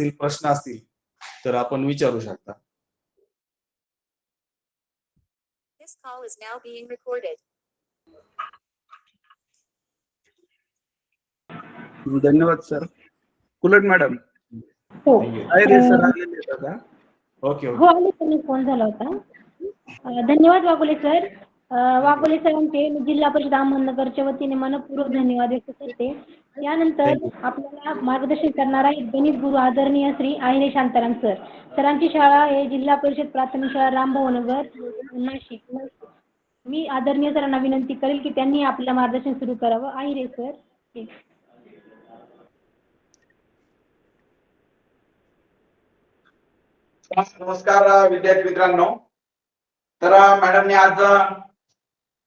असतील प्रश्न असतील तर आपण विचारू शकता. This call is now being recorded. धन्यवाद सर. कुलट मॅडम. हो. आहे सर आलेले आहेत आता. ओके हो आले त्यांनी फोन झाला होता. अं, धन्यवाद वाघोले सर. अं, वाघोले सरांचे मी जिल्हा परिषद अहमदनगरच्या वतीने मनपूर्वक धन्यवाद व्यक्त करते. यानंतर आपल्याला मार्गदर्शन करणार आहे गणित गुरु आदरणीय श्री आहिरे शांताराम सर. सरांची शाळा आहे जिल्हा परिषद प्राथमिक शाळा रामभाऊनगर नाशिक. मी आदरणीय सरांना विनंती करेल की त्यांनी आपलं मार्गदर्शन सुरू करावं. आहिरे सर ठीक. नमस्कार विद्यार्थी मित्रांनो. तर मॅडमने आज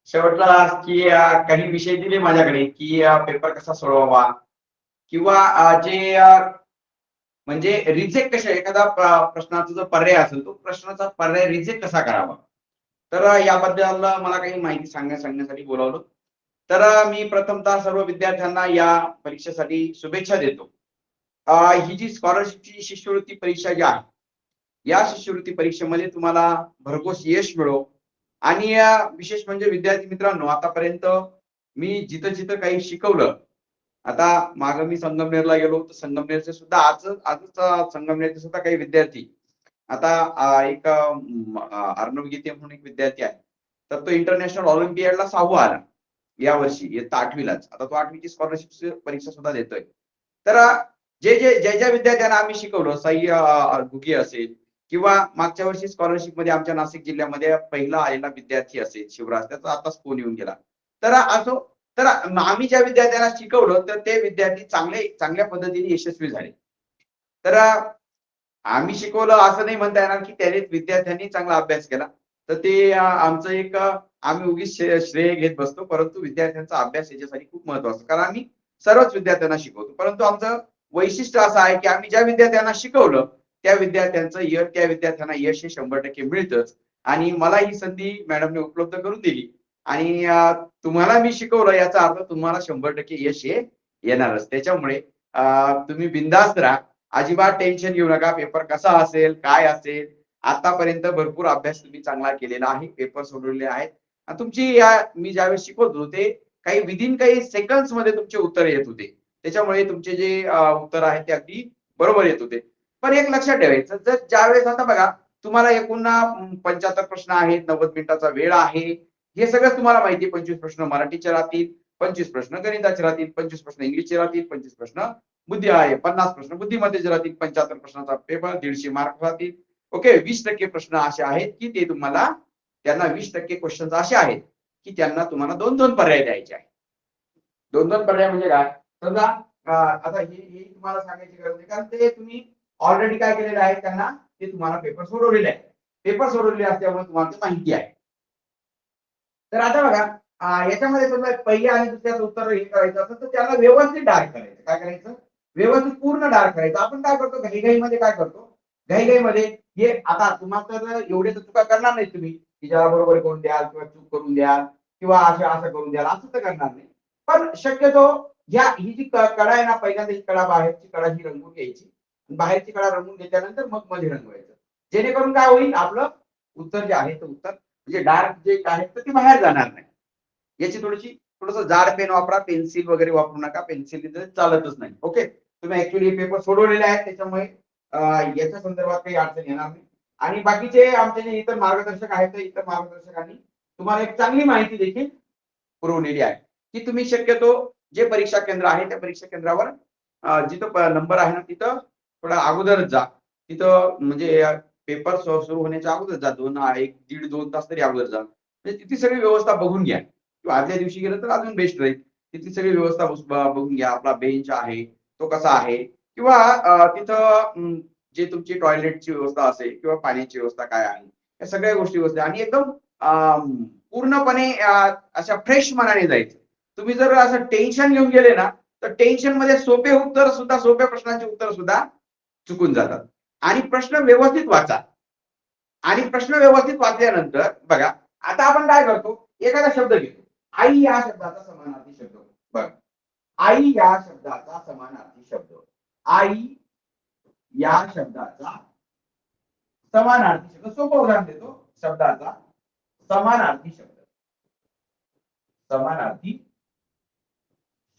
शेवटला की काही विषय दिले माझ्याकडे की पेपर कसा सोडवावा? किंवा जे म्हणजे रिजेक्ट कशा एखादा प्रश्नाचा जो पर्याय असेल तो प्रश्नाचा पर्याय रिजेक्ट कसा करावा? तर याबद्दल मला काही माहिती सांगण्या सांगण्यासाठी बोलावलं. तर मी प्रथमतः सर्व विद्यार्थ्यांना या परीक्षेसाठी शुभेच्छा देतो. ही जी स्कॉलरशिपची शिष्यवृत्ती परीक्षा जी आहे या शिष्यवृत्ती परीक्षेमध्ये तुम्हाला भरघोस यश मिळो. आणि या विशेष म्हणजे विद्यार्थी मित्रांनो आतापर्यंत मी जिथं जिथं काही शिकवलं आता माग मी संगमनेरला गेलो तर संगमनेरचे सुद्धा आज आजच संगमनेरचे सुद्धा काही विद्यार्थी आता एक अर्णव गीते म्हणून एक विद्यार्थी आहे. तर तो इंटरनॅशनल ऑलिम्पियाडला सहावा आला. या वर्षी इयत्ता आठवीलाच. आता तो आठवीची स्कॉलरशिप परीक्षा सुद्धा देतोय. तर जे जे ज्या ज्या विद्यार्थ्यांना आम्ही शिकवलं साई अ, घुगे असेल किंवा मागच्या वर्षी स्कॉलरशिपमध्ये आमच्या नाशिक जिल्ह्यामध्ये पहिला आलेला विद्यार्थी असेल शिवराज त्याचा आताच फोन येऊन गेला. तर असो तर आम्ही ज्या विद्यार्थ्यांना शिकवलं तर ते विद्यार्थी चांगले चांगल्या पद्धतीने यशस्वी झाले. तर आम्ही शिकवलं असं नाही म्हणता येणार की त्याने विद्यार्थ्यांनी चांगला अभ्यास केला. तर ते आमचं एक आम्ही उगीच श्रेय घेत बसतो परंतु विद्यार्थ्यांचा अभ्यास याच्यासाठी खूप महत्त्वाचा कारण आम्ही सर्वच विद्यार्थ्यांना शिकवतो. परंतु आमचं वैशिष्ट्य असं आहे की आम्ही ज्या विद्यार्थ्यांना शिकवलं त्या विद्यार्थ्यांचं यश त्या विद्यार्थ्यांना यश हे शंभर टक्के मिळतच. आणि मला ही संधी मॅडमने उपलब्ध करून दिली. आणि तुम्हाला मी शिकवलं याचा अर्थ तुम्हाला शंभर टक्के यश हे येणारच. त्याच्यामुळे तुम्ही बिंदास्त राहा. अजिबात टेन्शन घेऊ नका. पेपर कसा असेल काय असेल आतापर्यंत भरपूर अभ्यास तुम्ही चांगला केलेला आहे. पेपर सोडवलेले आहेत. आणि तुमची या मी ज्यावेळेस शिकवत होते काही विदिन काही सेकंड्समध्ये तुमचे उत्तर येत होते. त्याच्यामुळे तुमचे जे उत्तर आहेत ते अगदी बरोबर येत होते. पण एक लक्षात ठेवायचं जर ज्यावेळेस आता बघा तुम्हाला एकूण पंच्याहत्तर प्रश्न आहेत नव्वद मिनिटाचा वेळ आहे हे सगळं तुम्हाला माहिती पंचवीस प्रश्न मराठीचे राहतील पंचवीस प्रश्न गणिताचे राहतील पंचवीस प्रश्न इंग्लिशचे राहतील पंचवीस प्रश्न बुद्धी आहे पन्नास प्रश्न बुद्धिमत्तेचे राहतील पंच्याहत्तर प्रश्नाचा पेपर दीडशे मार्क राहतील. ओके वीस टक्के प्रश्न असे आहेत की ते तुम्हाला त्यांना वीस टक्के क्वेश्चन असे आहेत की त्यांना तुम्हाला दोन दोन पर्याय द्यायचे आहेत. दोन दोन पर्याय म्हणजे काय? समजा आता हे हे तुम्हाला सांगायची गरज नाही कारण ते तुम्ही ऑलरेडी काय केलेलं आहे त्यांना? ते तुम्हाला पेपर सोडवलेले आहे. पेपर सोडवलेले असल्यामुळे तुम्हाला ते माहिती आहे. तर आता बघा याच्यामध्ये तुम्हाला पहिल्या आणि दुसऱ्याचं उत्तर हे करायचं असेल तर त्याला व्यवस्थित डार्क करायचं. काय करायचं? व्यवस्थित पूर्ण डार्क करायचं. आपण काय करतो? घाईघाईमध्ये काय करतो? घाईघाईमध्ये हे आता तुम्हाला तर एवढे तर चुका करणार नाही तुम्ही की ज्याला बरोबर करून द्याल किंवा चूक करून द्याल किंवा असं असं करून द्याल असं तर करणार नाही. पण शक्यतो ह्या ही जी कडा आहे ना पहिल्यांदा ही कडा बाहेरची कडा ही रंगून घ्यायची. बाहेरची कडा रंगून घेतल्यानंतर मग मध्ये रंगवायचं. जेणेकरून काय होईल? आपलं उत्तर जे आहे ते उत्तर म्हणजे डार्क जे आहे तर ते बाहेर जाणार नाही. याची थोडीशी थोडस जाड पेन वापरा पेन्सिल वगैरे वापरू नका पेन्सिल चालतच नाही. ओके? तुम्ही ऍक्च्युली पेपर सोडवलेले आहेत त्याच्यामुळे याच्या संदर्भात काही अडचण येणार नाही. आणि बाकीचे आमचे जे इतर मार्गदर्शक आहेत इतर मार्गदर्शकांनी तुम्हाला एक चांगली माहिती देखील पुरवलेली आहे. की तुम्ही शक्यतो जे परीक्षा केंद्र आहे त्या परीक्षा केंद्रावर जिथं नंबर आहे ना तिथं थोडा अगोदरच जा. तिथं म्हणजे पेपर सुरू होण्याच्या अगोदर जा. दोन एक दीड दोन तास तरी अगोदर जा. म्हणजे तिथे सगळी व्यवस्था बघून घ्या. किंवा आदल्या दिवशी गेलं तर अजून बेस्ट राहील. तिथली सगळी व्यवस्था बघून घ्या. आपला बेंच आहे. तो कसा आहे? किंवा तिथं जे तुमची टॉयलेटची व्यवस्था असेल किंवा पाण्याची व्यवस्था काय आहे? या सगळ्या गोष्टी व्यवस्था आणि एकदम पूर्णपणे अशा फ्रेश मनाने जायचं. तुम्ही जर असं टेन्शन घेऊन गेले ना तर टेन्शनमध्ये सोपे उत्तर सुद्धा सोप्या प्रश्नांचे उत्तर सुद्धा चुकून जातात. आणि प्रश्न व्यवस्थित वाचा. आणि प्रश्न व्यवस्थित वाचल्यानंतर बघा आता आपण काय करतो? एखादा शब्द घेतो. आई या शब्दाचा समानार्थी शब्द. बघ. आई या शब्दाचा समानार्थी शब्द. आई या शब्दाचा समानार्थी शब्द. सोपं उदाहरण देतो. शब्दाचा समानार्थी शब्द. समानार्थी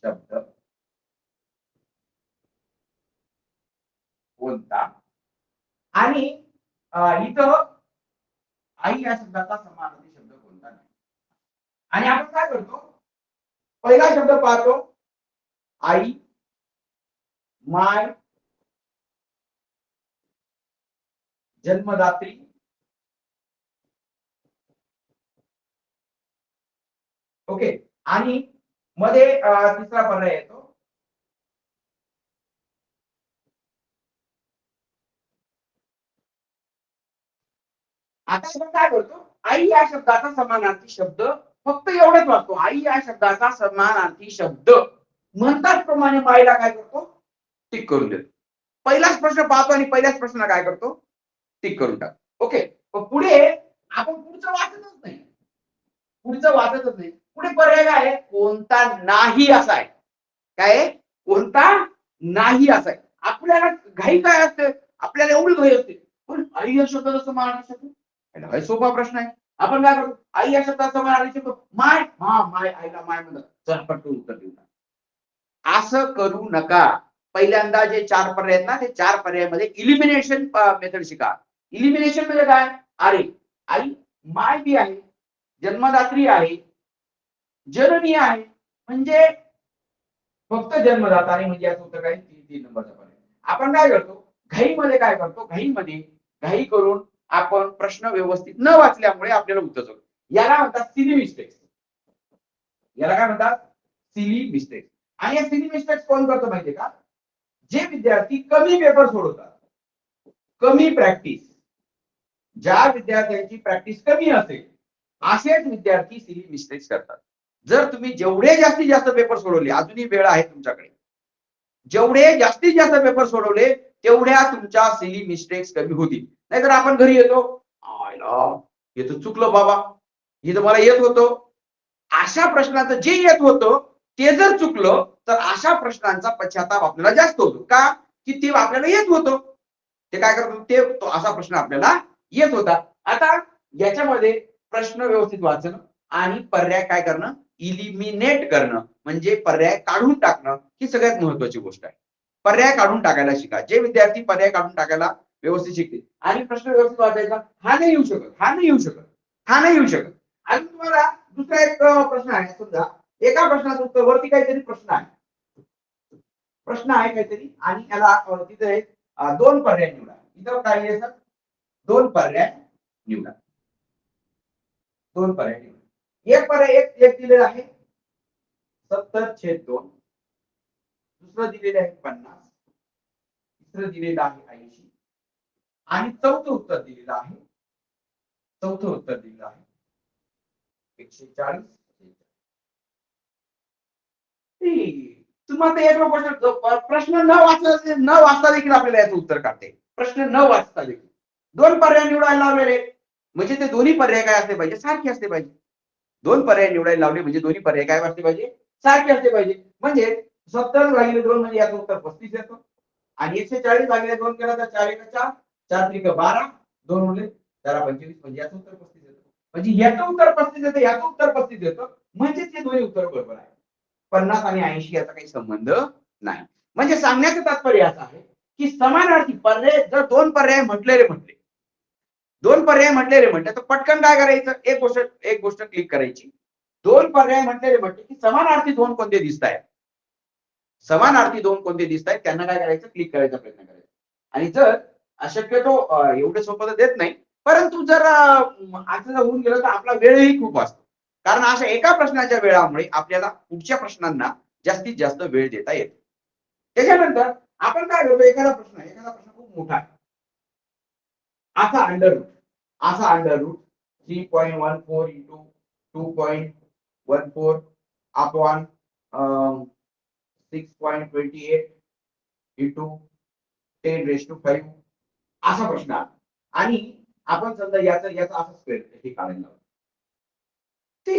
शब्द. कोणता आणि इथं आई या शब्दाचा समानार्थी शब्द कोणता नाही. आणि आपण काय करतो? पहिला शब्द पाहतो. आई माय जन्मदात्री ओके. आणि मध्ये तिसरा पर्याय येतो. आता आपण काय करतो? आई या शब्दाचा समानार्थी शब्द फक्त एवढंच वाचतो. आई या शब्दाचा समानार्थी शब्द. म्हणताच प्रमाणे माईला काय करतो? टिक करून देतो. पहिलाच प्रश्न पाहतो आणि पहिल्याच प्रश्नाला काय करतो? टिक करून टाकतो. ओके? पण पुढे आपण पुढचं वाचतच नाही. पुढचं वाचतच नाही. पुढे पर्याय काय आहे? कोणता नाही असा आहे. काय कोणता नाही असा आहे. आपल्याला घाई काय असते? आपल्याला एवढी घाई असते. पण आई या शब्दाचा समानार्थी शब्द अरे, सोपा प्रश्न आहे. आपण काय करतो आई या शब्दाचा समानार्थी शब्द माय हा माय आईला माय म्हणतात चल पटकन उत्तर देऊ नका असं करू नका. पहिल्यांदा जे चार पर्याय आहेत ना ते चार पर्यायामध्ये इलिमिनेशन मेथड शिका. इलिमिनेशन म्हणजे काय? अरे आई माय बी आहे जन्मदात्री आहे जननी आहे म्हणजे फक्त जन्मदातारी म्हणजे याचं उत्तर काय? तीन तीन नंबरचा पर्याय. आपण काय करतो? घाईमध्ये काय करतो? घाईमध्ये घाई करून आपण प्रश्न व्यवस्थित न वाचल्यामुळे आपल्याला उत्तर याला म्हणतात सिली मिस्टेक्स याला काय म्हणतात? सिली मिस्टेक्स आणि या सिली मिस्टेक्स कोण करतो माहितीये का? जे विद्यार्थी कमी पेपर सोडवतात. कमी प्रॅक्टिस ज्या विद्यार्थ्यांची प्रॅक्टिस कमी असेल असेच विद्यार्थी सिली मिस्टेक्स करतात. जर तुम्ही जेवढे जास्तीत जास्त पेपर सोडवले अजूनही वेळ आहे तुमच्याकडे. जेवढे जास्तीत जास्त पेपर सोडवले तेवढ्या तुमच्या सिली मिस्टेक्स कमी होतील. नाहीतर आपण घरी येतो. आयला हे तर चुकलं बाबा. हे तर मला येत होतं. अशा प्रश्नाचं जे येत होतं ते जर चुकलं तर अशा प्रश्नांचा पश्चाताप आपल्याला जास्त होतो. का? की ते आपल्याला येत होतं. ते काय करतो ते तो असा प्रश्न आपल्याला येत होता. आता याच्यामध्ये प्रश्न व्यवस्थित वाचणं आणि पर्याय काय करणं? इलिमिनेट करणं. म्हणजे पर्याय काढून टाकणं ही सगळ्यात महत्वाची गोष्ट आहे. पर्याय काढून टाकायला शिका. जे विद्यार्थी पर्याय काढून टाकायला व्यवस्थित शिकते. आणि प्रश्न व्यवस्थित वाचायचा हा नाही येऊ शकत हा नाही येऊ शकत हा नाही येऊ शकत. आणि तुम्हाला दुसरा एक प्रश्न आहे समजा एका प्रश्नाचं उत्तर वरती काहीतरी प्रश्न आहे. प्रश्न आहे काहीतरी आणि याला तिथे दोन पर्याय निवडा. इथं काय आहे दोन पर्याय निवडा. दोन पर्याय निवडा. एक पर्याय एक एक दिलेला आहे सत्तर छेद दोन. दुसरं दिलेलं आहे पन्नास. तिसरं दिलेलं आहे ऐंशी. आणि चौथं उत्तर दिलेलं आहे. चौथं उत्तर दिलेलं आहे. एकशे चाळीस. तुम्हाला याचा प्रश्न प्रश्न न वाचता न वाचता देखील आपल्याला याचं उत्तर काढते. प्रश्न न वाचता देखील. दोन पर्याय निवडायला लावलेले म्हणजे ते दोन्ही पर्याय काय असले पाहिजे? सारखे असले पाहिजे. दोन पर्याय निवडायला लावले म्हणजे दोन्ही पर्याय काय असले पाहिजे? सारखे असले पाहिजे. म्हणजे सत्तर भागिले दोन म्हणजे याचं उत्तर पस्तीस येतं. आणि एकशे चाळीस भागिले दोन केला तर चार एक चार. चार त्रिक बारा दोन उरले चार पंचवीस म्हणजे याचं उत्तर पस्तीस येतं. म्हणजे याचं उत्तर पस्तीस येतं याचं उत्तर पस्तीस येतं म्हणजेच ते दोन्ही उत्तर बरोबर आहे. पन्नास आणि ऐंशी याचा काही संबंध नाही. म्हणजे सांगण्याचं तात्पर्य असं आहे की समानार्थी पर्याय जर दोन पर्याय म्हटलेले म्हटले दोन पर्याय म्हटलेले म्हटले तर पटकन काय करायचं? एक गोष्ट एक गोष्ट क्लिक करायची. दोन पर्याय म्हटलेले म्हटले की समानार्थी दोन कोणते दिसत आहेत समानार्थी दोन कोणते दिसत आहेत त्यांना काय करायचं? क्लिक करायचा प्रयत्न करायचा. आणि जर अशक्यतो एवढं एवढे सोपं तर देत नाही. परंतु जर असं जर होऊन गेलं तर आपला वेळही खूप असतो कारण अशा एका प्रश्नाच्या वेळामुळे आपल्याला पुढच्या प्रश्नांना जास्तीत जास्त वेळ देता येतो. त्याच्यानंतर आपण काय करतो? एखादा प्रश्न एखादा प्रश्न खूप मोठा आहे. असा अंडर रूट असा under root three point one four into two point one four upon six point twenty eight into ten raise to five असा प्रश्न आला आणि आपण समजा याचा याचा असा स्क्वेअर हे काढायला लावतो ते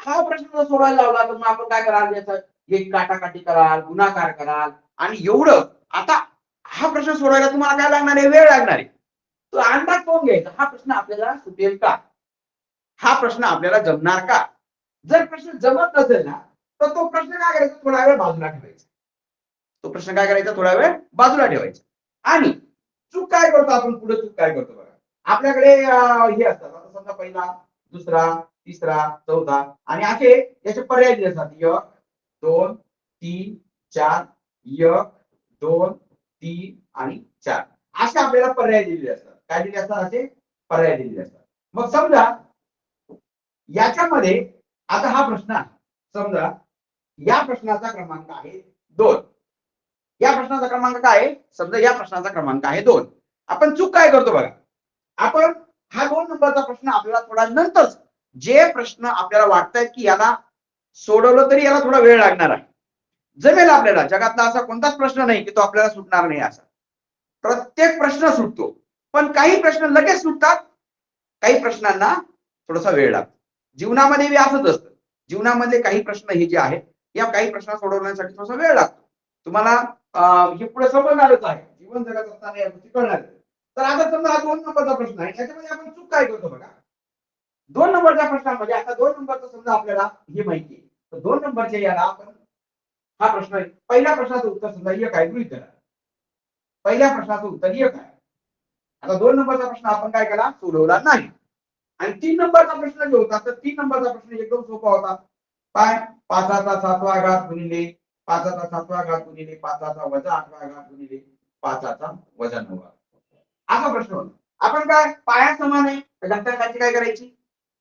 हा प्रश्न जर सोडायला लावला तर मग आपण काय कराल याचा? एक काटाकाटी कराल गुणाकार कराल. आणि एवढं आता हा प्रश्न सोडायला तुम्हाला काय लागणार आहे? वेळ लागणार आहे. तो अंदाज कोण घ्यायचा? हा प्रश्न आपल्याला सुटेल का? हा प्रश्न आपल्याला जमणार का? जर प्रश्न जमत नसेल ना तर तो प्रश्न काय करायचा? थोडा वेळ बाजूला ठेवायचा. तो प्रश्न काय करायचा? थोडा वेळ बाजूला ठेवायचा. आणि चूक काय करतो आपण पुढे? चूक काय करतो बघा. आपल्याकडे हे असतात. आता समजा पहिला दुसरा तिसरा चौथा आणि असे याचे पर्याय दिले असतात एक दोन तीन चार एक दोन तीन आणि चार. असे आपल्याला पर्याय दिलेले असतात काय दिले असतात असे पर्याय दिलेले असतात मग समजा याच्यामध्ये आता हा प्रश्न आहे. समजा या प्रश्नाचा क्रमांक आहे दोन. या प्रश्नाचा क्रमांक काय आहे? समजा या प्रश्नाचा क्रमांक आहे दोन. आपण चूक काय करतो बघा? आपण हा दोन नंबरचा प्रश्न आपल्याला थोडा नंतर जे प्रश्न आपल्याला वाटतायत की याला सोडवलं तरी याला थोडा वेळ लागणार आहे. जमेल आपल्याला. जगातला असा कोणताच प्रश्न नाही की तो आपल्याला सुटणार नाही असा. प्रत्येक प्रश्न सुटतो. पण काही प्रश्न लगेच सुटतात काही प्रश्नांना थोडासा वेळ लागतो. जीवनामध्ये बी असंच असतं. जीवनामध्ये काही प्रश्न हे जे आहेत या काही प्रश्न सोडवण्यासाठी थोडासा वेळ लागतो. तुम्हाला हे पुढे समजणारच आहे. जीवन जगत असताना या गोष्टी कळणार तर आता समजा हा दोन नंबरचा प्रश्न आहे. याच्यामध्ये आपण चूक काय करतो बघा? दोन नंबरच्या प्रश्नामध्ये आता दोन नंबरचा समजा आपल्याला हे माहिती आहे. तर दोन नंबरच्या याला आपण हा प्रश्न आहे. पहिल्या प्रश्नाचं उत्तर समजा एक आहे गृहित धरा. पहिल्या प्रश्नाचं उत्तर एक आहे. आता दोन नंबरचा प्रश्न आपण काय केला? सोडवला नाही. आणि तीन नंबरचा प्रश्न जो होता तर तीन नंबरचा प्रश्न एकदम सोपा होता. काय पाचाचा सातवा घात गुणिले पाचाचा सातवा घात गुणिले पाचाचा वजा आठवा घात गुणिले पाचाचा वजा नववा. असा प्रश्न होता. आपण काय? पाया समान आहे. तर घातांकाची काय करायची?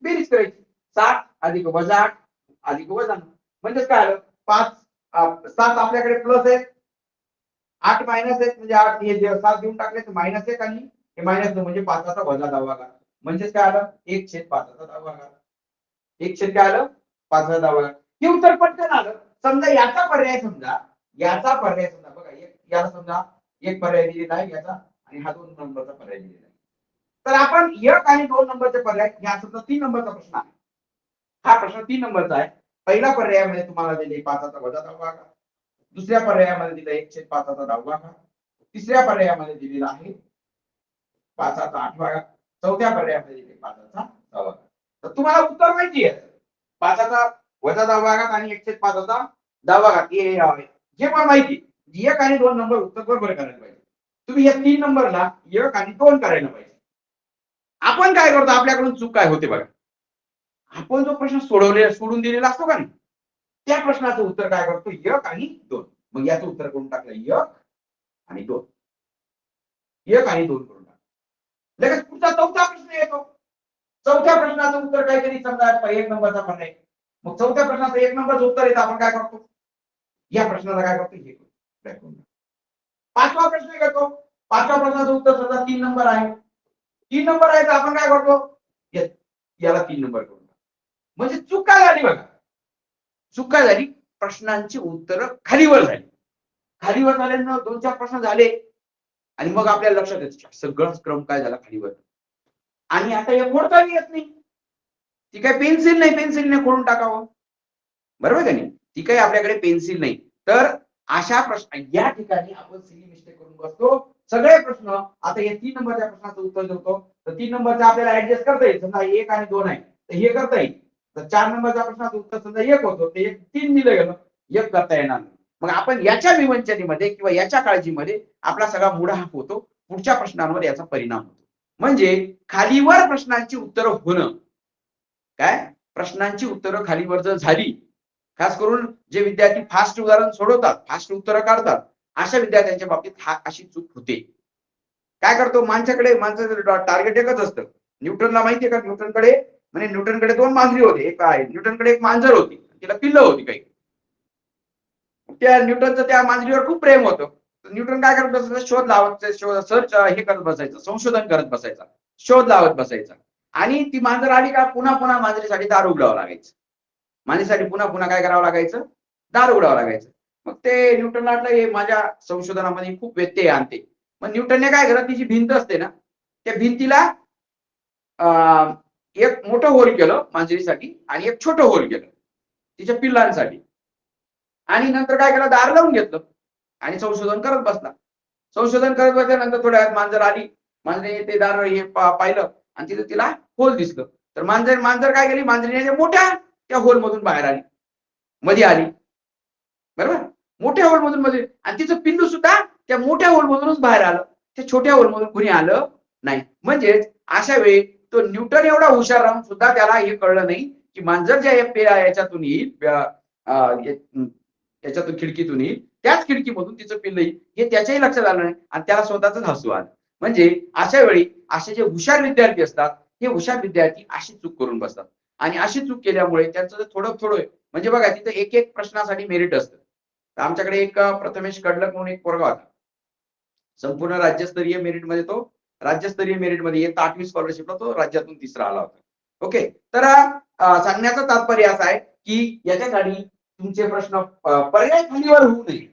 बेरीज करायची. सात अधिक वजा आठ अधिक वजा नऊ. म्हणजेच काय आलं? पाच सात आपल्याकडे प्लस आहे आठ मायनस आहेत म्हणजे आठ. हे सात देऊन टाकले तर मायनस एक आणि हे मायनस नऊ म्हणजे पाचाचा वजा दहावा घात. म्हणजेच काय आलं? एक छेद पाचाचा दहावा घात. एक छेद काय आलं? पाचाचा दहावा घात. हे उत्तर पटकन आलं. समजा याचा पर्याय समजा याचा पर्याय समजा बघा एक याला समजा एक पर्याय दिलेला आहे याचा आणि हा दोन नंबरचा पर्याय दिलेला आहे. तर आपण एक आणि दोन नंबरचे पर्याय या समजा तीन नंबरचा प्रश्न आहे. हा प्रश्न तीन नंबरचा आहे. पहिल्या पर्यायामध्ये तुम्हाला दिले पाचाचा वजा दहावा का दुसऱ्या पर्यायामध्ये दिलं एक छेद पाचाचा दहावा का तिसऱ्या पर्यायामध्ये दिलेला आहे पाचाचा आठवा का चौथ्या पर्यायामध्ये दिले पाचाचा दहावा का तर तुम्हाला उत्तर माहिती आहे. पाचाचा वजा दहावा घात आणि एकशे पाचाचा दहावा घात हे आहे जे पण माहिती एक आणि दोन नंबर उत्तर बरोबर करायला पाहिजे. तुम्ही या तीन नंबरला एक आणि दोन करायला पाहिजे. आपण काय करतो? आपल्याकडून चूक काय होते बघा. आपण जो प्रश्न सोडवले सोडून दिलेला असतो का नाही? त्या प्रश्नाचं उत्तर काय करतो? एक आणि दोन. मग याचं उत्तर करून टाकलं एक आणि दोन. एक आणि दोन करून टाकलं. लगेच पुढचा चौथा प्रश्न येतो. चौथ्या प्रश्नाचं उत्तर काहीतरी समजा एक नंबरचा पण आहे. मग चौथ्या प्रश्नाचं एक नंबरच उत्तर येतं आपण काय करतो? या प्रश्नाला काय करतो? हे पाचवा प्रश्न करतो पाचव्या प्रश्नाचं उत्तर समजा तीन नंबर आहे. तीन नंबर आहे तर आपण काय करतो? याला तीन नंबर करून म्हणजे चूक काय झाली बघा. चूक काय झाली प्रश्नांची उत्तर खालीवर झाली. खालीवर झाल्यानं दोन चार प्रश्न झाले. आणि मग आपल्याला लक्षात येत सगळंच क्रम काय झाला? खालीवर. आणि आता हे खोडता येत नाही. ती काय पेन्सिल नाही पेन्सिलने खोडून टाकावं. बरोबर का नाही? ती काही आपल्याकडे पेन्सिल नाही. तर अशा प्रश्न या ठिकाणी आपण सिली मिस्टेक करून बसतो. सगळे प्रश्न आता या तीन नंबरच्या प्रश्नाचं उत्तर देतो. तर तीन नंबरचा आपल्याला ऍडजस्ट करता येईल. समजा एक आणि दोन आहे. तर हे करता येईल. तर चार नंबरच्या प्रश्नाचं उत्तर समजा एक होतो. ते एक तीन दिलं गेलं. एक करता येणार नाही. मग आपण याच्या विवंचनेमध्ये किंवा याच्या काळजीमध्ये आपला सगळा मुडा हा होतो. पुढच्या प्रश्नांवर याचा परिणाम होतो. म्हणजे खालीवर प्रश्नांची उत्तरं होणं. काय? प्रश्नांची उत्तरं खालीवर जर झाली खास करून जे विद्यार्थी फास्ट उदाहरण सोडवतात फास्ट उत्तरं काढतात अशा विद्यार्थ्यांच्या बाबतीत हा अशी चूक होते. काय करतो? माणसाकडे माणसाचं टार्गेट एकच असतं. न्यूटनला माहितीये का? न्यूटनकडे म्हणजे न्यूटनकडे दोन मांजरी होते. एक आहे न्यूटनकडे एक मांजर होती. तिला पिल्ल होती काही. त्या न्यूटनचं त्या मांजरीवर खूप प्रेम होतं. न्यूटन काय करत बसायचं? शोध लावत शोध सर्च हे करत बसायचं. संशोधन करत बसायचा. शोध लावत बसायचा. आणि ती मांजर आली का पुन्हा पुन्हा मांजरीसाठी दार उघडावं लागायचं. मांजरीसाठी पुन्हा पुन्हा काय करावं लागायचं? दार उघडावं लागायचं. मग ते न्यूटनला वाटलं हे माझ्या संशोधनामध्ये खूप व्यत्यय आणते. मग न्यूटनने काय केलं तिची भिंत असते ना त्या भिंतीला अं, एक मोठं होल केलं मांजरीसाठी आणि एक छोटं होल केलं तिच्या पिल्लांसाठी. आणि नंतर काय केलं? दार लावून घेतलं आणि संशोधन करत बसला. संशोधन करत बसल्यानंतर थोड्या वेळात मांजर आली. मांजरीने ते दार हे पाहिलं. आणि तिथं तिला होल दिसलं. तर मांजर मांजर काय केली? मांजरीने मोठ्या त्या होल मधून बाहेर आली. मध्ये आली. बरोबर? मोठ्या होल मधून मध्ये आणि तिचं पिल्लू सुद्धा त्या मोठ्या होल मधूनच बाहेर आलं. त्या छोट्या होल मधून कुणी आलं नाही. म्हणजेच अशा वेळी तो न्यूटन एवढा हुशार राहून सुद्धा त्याला हे कळलं नाही की मांजर ज्या याच्यातून येईल याच्यातून खिडकीतून येईल. त्याच खिडकीमधून तिचं पिल्ल येईल. हे त्याच्याही लक्षात आलं नाही. आणि त्याला स्वतःच हसू आलं. म्हणजे अशा वेळी असे जे हुशार विद्यार्थी असतात हे हुशार विद्यार्थी अशी चूक करून बसतात. आणि अशी चूक केल्यामुळे त्यांचं जे थोडं थोडं म्हणजे बघा तिथं एक एक प्रश्नासाठी मेरिट असतं. तर आमच्याकडे एक प्रथमेश कडलक म्हणून एक पोरगा होता. संपूर्ण राज्यस्तरीय मेरिटमध्ये तो राज्यस्तरीय मेरिटमध्ये येत आठवी स्कॉलरशिपला तो राज्यातून तिसरा आला होता. ओके तर सांगण्याचा सांगण्याचं तात्पर्य असं आहे की याच्यासाठी तुमचे प्रश्न पर्याय खालीवर होऊ नये.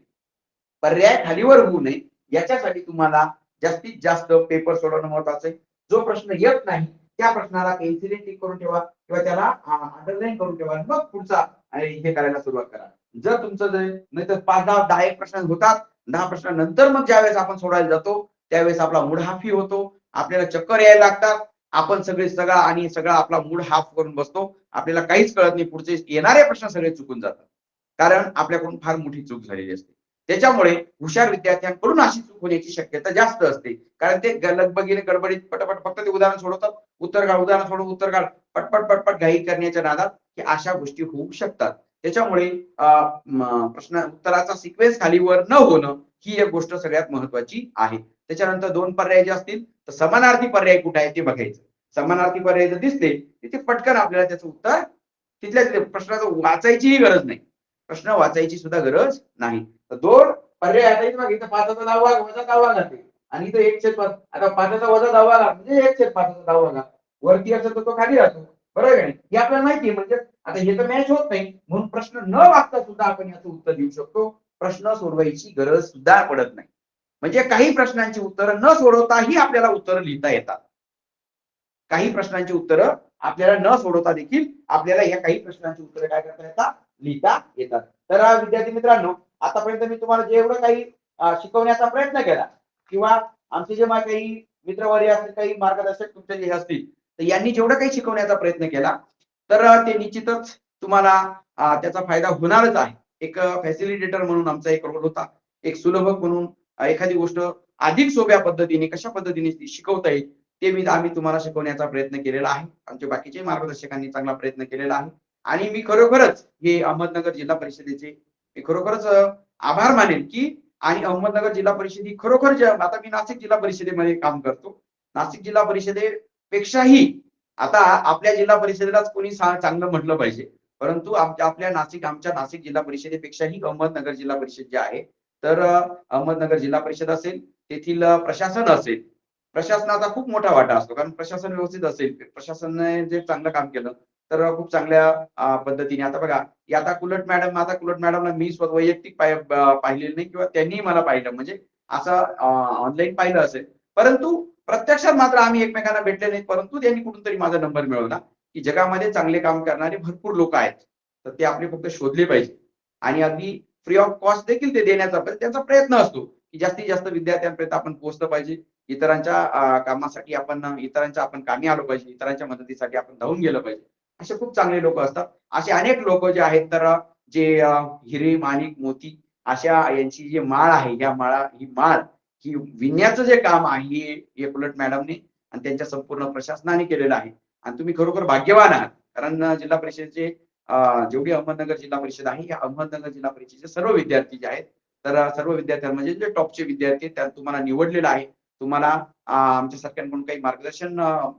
पर्याय खालीवर होऊ नये. याच्यासाठी तुम्हाला जास्तीत जास्त पेपर सोडवणं महत्वाचं आहे. जो प्रश्न येत नाही त्या प्रश्नाला पेन्सिलिन करून ठेवा किंवा त्याला अंडरलाईन करून ठेवा मग पुढचा हे करायला सुरुवात करा. जर तुमचं जर नाही तर पाच दहा दहा एक प्रश्न होतात दहा प्रश्नानंतर मग ज्यावेळेस आपण सोडायला जातो त्यावेळेस आपला मूड हाफी होतो. आपल्याला चक्कर यायला लागतात. आपण सगळे सगळा आणि सगळा आपला मूड हाफ करून बसतो. आपल्याला काहीच कळत नाही. पुढचे येणारे प्रश्न सगळे चुकून जातात. कारण आपल्याकडून फार मोठी चूक झालेली असते. त्याच्यामुळे हुशार विद्यार्थ्यांकडून अशी चूक होण्याची शक्यता जास्त असते. कारण ते लगबगीने गडबडीत पटपट फक्त ते उदाहरण सोडवतात. उत्तर काढ उदाहरण सोडव उत्तर काढ पटपट पटपट घाई करण्याच्या नादात की अशा गोष्टी होऊ शकतात. त्याच्यामुळे प्रश्न उत्तराचा सिक्वेन्स खालीवर न होणं ही एक गोष्ट सगळ्यात महत्वाची आहे. त्याच्यानंतर दोन पर्याय जे असतील तर समानार्थी पर्याय कुठे आहे ते बघायचं. समानार्थी पर्याय जर दिसले तिथे पटकन आपल्याला त्याचं उत्तर तिथल्या प्रश्नाचं वाचायचीही गरज नाही. प्रश्न वाचायची सुद्धा गरज नाही. तर दोन पर्याय आता इथे बघ पाचाचा दहावा वजा दहावा जाते. आणि इथं एक छेद पाच. आता पाचाचा वजा दहावा घात म्हणजे एक छेद पाचाचा दहावा घात वरती असेल तर तो खाली राहतो. बरोबर आहे हे आपल्याला माहिती म्हणजे आता हे तर मॅच होत नाही. म्हणून प्रश्न न वाचता सुद्धा आपण याचं उत्तर देऊ शकतो. प्रश्न सोडवायची गरज सुद्धा पडत नाही. म्हणजे काही प्रश्नांची उत्तरं न सोडवताही आपल्याला उत्तरं लिहिता येतात. काही प्रश्नांची उत्तरं आपल्याला न सोडवता देखील आपल्याला या काही प्रश्नांची उत्तरं काय करता येतात? लिहिता येतात. तर विद्यार्थी मित्रांनो आतापर्यंत मी तुम्हाला जेवढं काही शिकवण्याचा प्रयत्न केला किंवा आमचे जे मा- काही मित्रवारी असतील काही मार्गदर्शक तुमचे जे असतील तर यांनी जेवढं काही शिकवण्याचा प्रयत्न केला तर ते निश्चितच तुम्हाला त्याचा फायदा होणारच आहे. एक फॅसिलिटेटर म्हणून आमचा एक रोल होता. एक सुलभक म्हणून एखादी गोष्ट अधिक सोप्या पद्धतीने कशा पद्धतीने शिकवता येईल ते मी आम्ही तुम्हाला शिकवण्याचा प्रयत्न केलेला आहे. आमच्या बाकीचे मार्गदर्शकांनी चांगला प्रयत्न केलेला आहे. आणि मी खरोखरच हे अहमदनगर जिल्हा परिषदेचे मी खरोखरच आभार मानेन की आणि अहमदनगर जिल्हा परिषद ही खरोखर आता मी नाशिक जिल्हा परिषदेमध्ये काम करतो. नाशिक जिल्हा परिषदेपेक्षाही आता आपल्या जिल्हा परिषदेलाच कोणी चांगलं म्हटलं पाहिजे. परंतु आमच्या आपल्या नाशिक आमच्या नाशिक जिल्हा परिषदेपेक्षाही अहमदनगर जिल्हा परिषद जे आहे तर अहमदनगर जिल्हा परिषद असेल तेथील प्रशासन असेल प्रशासनाचा खूप मोठा वाटा असतो. कारण प्रशासन व्यवस्थित असेल प्रशासनाने जे चांगलं काम केलं तर खूप चांगल्या पद्धतीने. आता बघा आता कुलट मॅडम आता कुलट मॅडमला मी स्वतः वैयक्तिक पाहिलेलं नाही किंवा त्यांनी मला पाहिलं. म्हणजे असं ऑनलाईन पाहिलं असेल. परंतु प्रत्यक्षात मात्र आम्ही एकमेकांना भेटले नाहीत परंतु त्यांनी कुठून तरी माझा नंबर मिळवला की जगामध्ये चांगले काम करणारे भरपूर लोक आहेत. तर ते आपले फक्त शोधले पाहिजे. आणि अगदी फ्री ऑफ कॉस्ट देखील ते देण्याचा म्हणजे त्यांचा प्रयत्न असतो की जास्तीत जास्त विद्यार्थ्यांपर्यंत आपण पोहोचलं पाहिजे. इतरांच्या कामासाठी आपण इतरांच्या आपण कामी आलो पाहिजे. इतरांच्या मदतीसाठी आपण धावून गेलं पाहिजे. असे खूप चांगले लोक असतात. असे अनेक लोक जे आहेत तर जे हिरे माणिक मोती अशा यांची जी माळ आहे या माळा ही माळ ही विणण्याचं जे काम आहे हे उलट मॅडमने आणि त्यांच्या संपूर्ण प्रशासनाने केलेलं आहे. आणि तुम्ही खरोखर भाग्यवान आहात. कारण जिल्हा परिषदेचे जेवढी अहमदनगर जिल्हा परिषद आहे या अहमदनगर जिल्हा परिषदेचे सर्व विद्यार्थी जे आहेत तर सर्व विद्यार्थ्यां म्हणजे जे टॉपचे विद्यार्थी त्या तुम्हाला निवडलेलं आहे. तुम्हाला आमच्या सरकारकडून काही मार्गदर्शन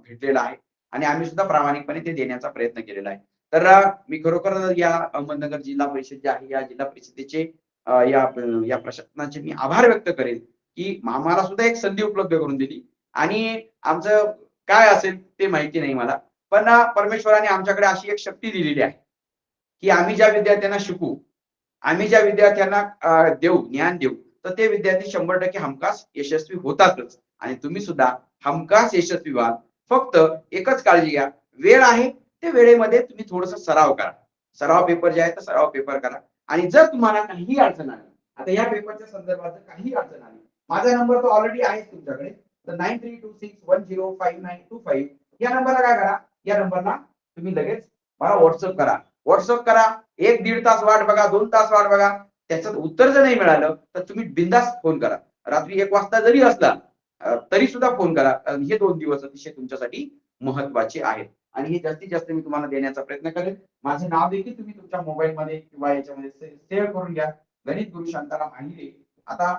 भेटलेलं आहे. आणि आम्ही सुद्धा प्रामाणिकपणे ते देण्याचा प्रयत्न केलेला आहे. तर मी खरोखर या अहमदनगर जिल्हा परिषद जे आहे या जिल्हा परिषदेचे या या प्रशासनाचे मी आभार व्यक्त करेन की आम्हाला सुद्धा एक संधी उपलब्ध करून दिली. आणि आमचं काय असेल ते माहिती नाही मला पण परमेश्वराने आमच्याकडे अशी एक शक्ती दिलेली आहे की आम्ही ज्या विद्यार्थ्यांना शिकू आम्ही ज्या विद्यार्थ्यांना देऊ ज्ञान देऊ तर ते विद्यार्थी शंभर टक्के हमखास यशस्वी होतातच. आणि तुम्ही सुद्धा हमखास यशस्वी व्हाल. फक्त एकच काळजी घ्या. वेळ आहे ते वेळेमध्ये तुम्ही थोडस सराव करा. सराव पेपर जे आहे तर सराव पेपर करा. आणि जर तुम्हाला काहीही अडचण आली आता या पेपरच्या संदर्भात जर काही अडचण आली माझा नंबर तो ऑलरेडी आहे तुमच्याकडे. तर nine three two six one zero five nine two five या नंबरला काय करा? या नंबरला तुम्ही लगेच मला व्हॉट्सअप करा. व्हॉट्सअप करा. एक दीड तास वाट बघा दोन तास वाट बघा. त्याचं उत्तर जर नाही मिळालं तर तुम्ही बिंदास फोन करा. रात्री एक वाजता जरी असला तरी सुद्धा फोन करा. कारण हे दोन दिवस अतिशय तुमच्यासाठी महत्त्वाचे आहेत. आणि हे जास्तीत जास्त मी तुम्हाला देण्याचा प्रयत्न करेन. माझे नाव देखील तुम्ही तुमच्या मोबाईल मध्ये किंवा याच्यामध्ये सेव्ह करून घ्या. गणित गुरु शांताराम आहिरे आता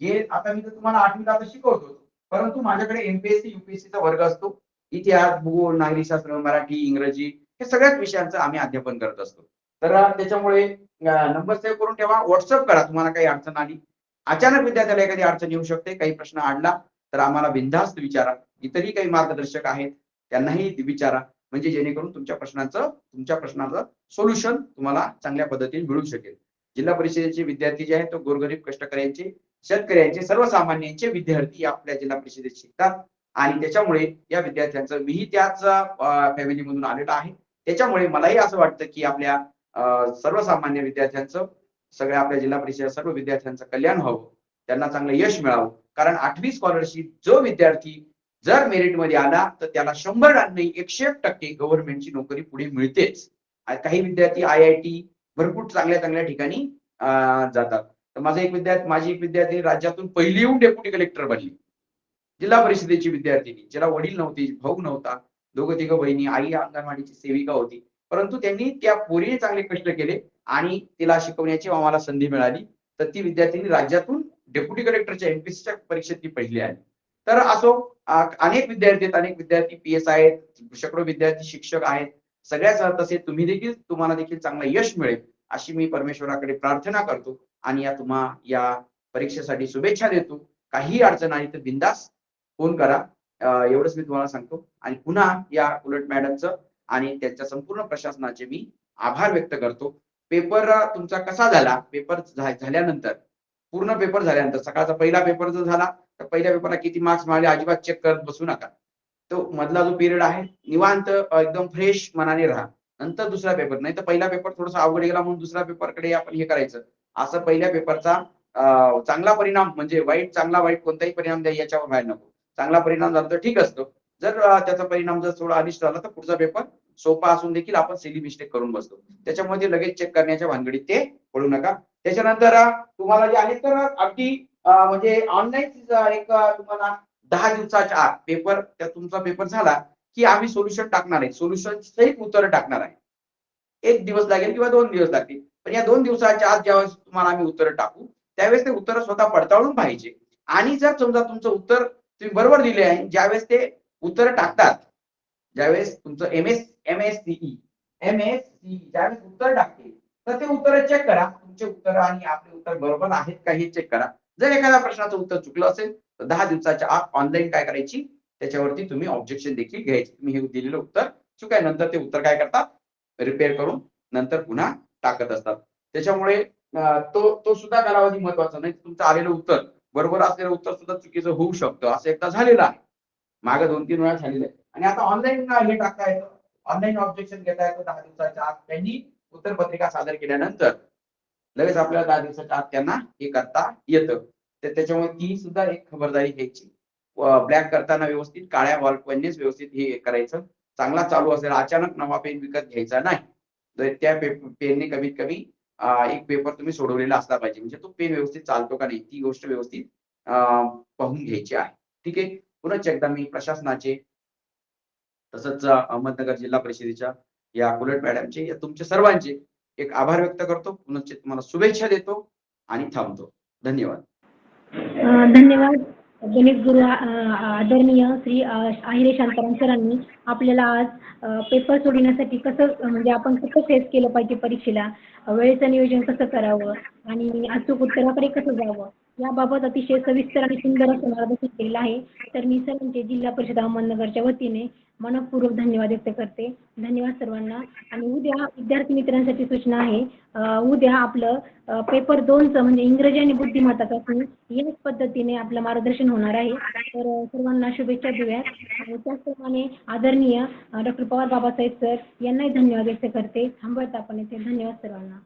हे आता मी तर तुम्हाला आठवीला आता शिकवतो परंतु माझ्याकडे एमपीएससी युपीएससीचा वर्ग असतो. इतिहास भूगोल नागरिकशास्त्र मराठी इंग्रजी हे सगळ्याच विषयांचं आम्ही अध्यापन करत असतो. तर त्याच्यामुळे नंबर सेव्ह करून ठेवा. व्हॉट्सअप करा. तुम्हाला काही अडचण आली अचानक विद्यार्थ्याला एखादी अडचण येऊ शकते काही प्रश्न आणला तर आम्हाला बिनधास्त विचारा. इतरही काही मार्गदर्शक आहेत त्यांनाही विचारा. म्हणजे जेणेकरून तुमच्या प्रश्नाचं तुमच्या प्रश्नाचं सोल्युशन तुम्हाला चांगल्या पद्धतीने मिळू शकेल. जिल्हा परिषदेचे विद्यार्थी जे आहेत तो गोरगरीब कष्टकऱ्यांचे शेतकऱ्यांचे सर्वसामान्यांचे विद्यार्थी आपल्या जिल्हा परिषदेत शिकतात. आणि त्याच्यामुळे या विद्यार्थ्यांचं मीही त्याच फॅमिली मधून आलेलो आहे. त्याच्यामुळे मलाही असं वाटतं की आपल्या सर्वसामान्य विद्यार्थ्यांचं सगळ्या आपल्या जिल्हा परिषद सर्व विद्यार्थ्यांचं कल्याण व्हावं त्यांना चांगलं यश मिळावं. कारण आठवी स्कॉलरशिप जो विद्यार्थी जर मेरिटमध्ये आला तर त्याला शंभर नाही एकशे एक टक्के गव्हर्नमेंटची नोकरी पुढे मिळतेच. काही विद्यार्थी आय आय टी भरपूर चांगल्या चांगल्या ठिकाणी जातात. तर माझा एक विद्यार्थी माझी एक विद्यार्थी राज्यातून पहिली येऊन डेप्युटी कलेक्टर बनली. जिल्हा परिषदेची विद्यार्थिनी ज्याला वडील नव्हते भाऊ नव्हता. दोघं तिघं बहिणी आई अंगणवाडीची सेविका होती. परंतु त्यांनी त्या पोरीने चांगले कष्ट केले. आणि तिला शिकवण्याची आम्हाला संधी मिळाली. तर ती विद्यार्थिनी राज्यातून डेप्युटी कलेक्टरच्या एमपीसीच्या परीक्षेत ती पहिली आली. तर असो अनेक विद्यार्थी आहेत अनेक विद्यार्थी पी एस आहेत शेकडो विद्यार्थी शिक्षक आहेत. सगळ्याच तसे तुम्ही देखील तुम्हाला देखील चांगलं यश मिळेल अशी मी परमेश्वराकडे प्रार्थना करतो आणि या तुम्हा या परीक्षेसाठी शुभेच्छा देतो. काही अडचण आली तर बिंदास फोन करा. एवढंच मी तुम्हाला सांगतो. आणि पुन्हा या उलट मॅडमचं आणि त्यांच्या संपूर्ण प्रशासनाचे मी आभार व्यक्त करतो. पेपर तुमचा कसा झाला? पेपर झाल्यानंतर पूर्ण पेपर झाल्यानंतर सकाळचा पहिला पेपर जर झाला तर पहिल्या पेपरला किती मार्क्स मिळाले अजिबात चेक करत बसू नका. तो मधला जो पिरियड आहे निवांत एकदम फ्रेश मनाने राहा. नंतर दुसरा पेपर नाही तर पहिला पेपर थोडासा अवघड गेला म्हणून दुसऱ्या पेपरकडे आपण हे करायचं. असं पहिल्या पेपरचा चांगला परिणाम म्हणजे वाईट चांगला वाईट कोणताही परिणाम द्या याच्यावर व्हायला नको. चांगला परिणाम झाला तर ठीक असतो. जर त्याचा परिणाम जर थोडा अनिष्ट झाला तर पुढचा पेपर सोपा असून देखील आपण सिली मिस्टेक करून बसतो. त्याच्यामुळे ते लगेच चेक करण्याच्या भानगडीत ते पडू नका. त्याच्यानंतर तुम्हाला जे आहे तर अगदी म्हणजे ऑनलाईन एक तुम्हाला दहा दिवसाच्या आत पेपर त्या तुमचा पेपर झाला की आम्ही सोल्युशन टाकणार आहे. सोल्युशन सहित उत्तर टाकणार आहे. एक दिवस लागेल किंवा दोन दिवस लागतील. पण या दोन दिवसाच्या आत ज्यावेळेस तुम्हाला आम्ही उत्तर टाकू त्यावेळेस ते उत्तर स्वतः पडताळून पाहिजे. आणि जर समजा तुमचं उत्तर तुम्ही बरोबर दिले आहे ज्यावेळेस ते उत्तर टाकतात ज्यावेळेस तुमचं M S M S C E M S C ज्यावेळेस उत्तर टाकते तर ते उत्तर चेक करा. तुमचे उत्तर आणि आपले उत्तर बरोबर आहेत का हे चेक करा. जर एखाद्या प्रश्नाचं उत्तर चुकलं असेल तर दहा दिवसाच्या आत ऑनलाईन काय करायची? त्याच्यावरती तुम्ही ऑब्जेक्शन देखील घ्यायची. तुम्ही हे दिलेलं उत्तर चूक आहे नंतर ते उत्तर काय करतात? रिपेअर करून नंतर पुन्हा टाकत असतात. त्याच्यामुळे तो तो सुद्धा कालावधी महत्त्वाचा. नाही तुमचं आलेलं उत्तर बरोबर असलेलं उत्तर सुद्धा चुकीचं होऊ शकतं. असं एकदा झालेलं आहे. मागे दोन तीन वेळा झालेलं आहे. आणि आता ऑनलाईन हे टाकता येतं? ऑनलाईन ऑब्जेक्शन घेता येतो दहा दिवसाच्या आत. त्यांनी उत्तरपत्रिका सादर केल्यानंतर लगेच आपल्याला दहा दिवसाच्या आत त्यांना हे करता येतं. तर त्याच्यामुळे ती सुद्धा एक खबरदारी घ्यायची. ब्लॅक करताना व्यवस्थित काळ्या बॉल पेननेच व्यवस्थित हे करायचं. चांगला चालू असेल अचानक नवा पेन विकत घ्यायचा नाही. तर त्या पेनने कमीत कमी एक पेपर तुम्ही सोडवलेला असला पाहिजे. म्हणजे तो पेन व्यवस्थित चालतो का नाही ती गोष्ट व्यवस्थित पाहून घ्यायची आहे. ठीक आहे? पुन्हा एकदा मी प्रशासनाचे तसंच अहमदनगर जिल्हा परिषदेच्या या कुलट मॅडमचे या तुमच्या सर्वांचे एक आभार व्यक्त करतो. पुनश्चित तुम्हाला शुभेच्छा देतो आणि थांबतो. धन्यवाद. धन्यवाद. गणित गुरु आदरणीय श्री आहिरे शांताराम सरांनी आपल्याला आज पेपर सोडविण्यासाठी कसं म्हणजे आपण कसं फेस केलं पाहिजे परीक्षेला? वेळेचं नियोजन कसं करावं? आणि अचूक उत्तराकडे कसं जावं? याबाबत अतिशय सविस्तर आणि सुंदर असं मार्गदर्शन केलेलं आहे. तर मी सर्वांचे म्हणजे जिल्हा परिषद अहमदनगरच्या वतीने मनपूर्वक धन्यवाद व्यक्त करते. धन्यवाद सर्वांना. आणि उद्या विद्यार्थी मित्रांसाठी सूचना आहे. उद्या आपलं पेपर दोनचं म्हणजे इंग्रजी आणि बुद्धिमत्ता असून याच पद्धतीने आपलं मार्गदर्शन होणार आहे. तर सर्वांना शुभेच्छा देऊयात. त्याचप्रमाणे आदरणीय डॉक्टर पवार बाबासाहेब सर यांनाही धन्यवाद व्यक्त करते. थांबवत आपण येथे धन्यवाद सर्वांना.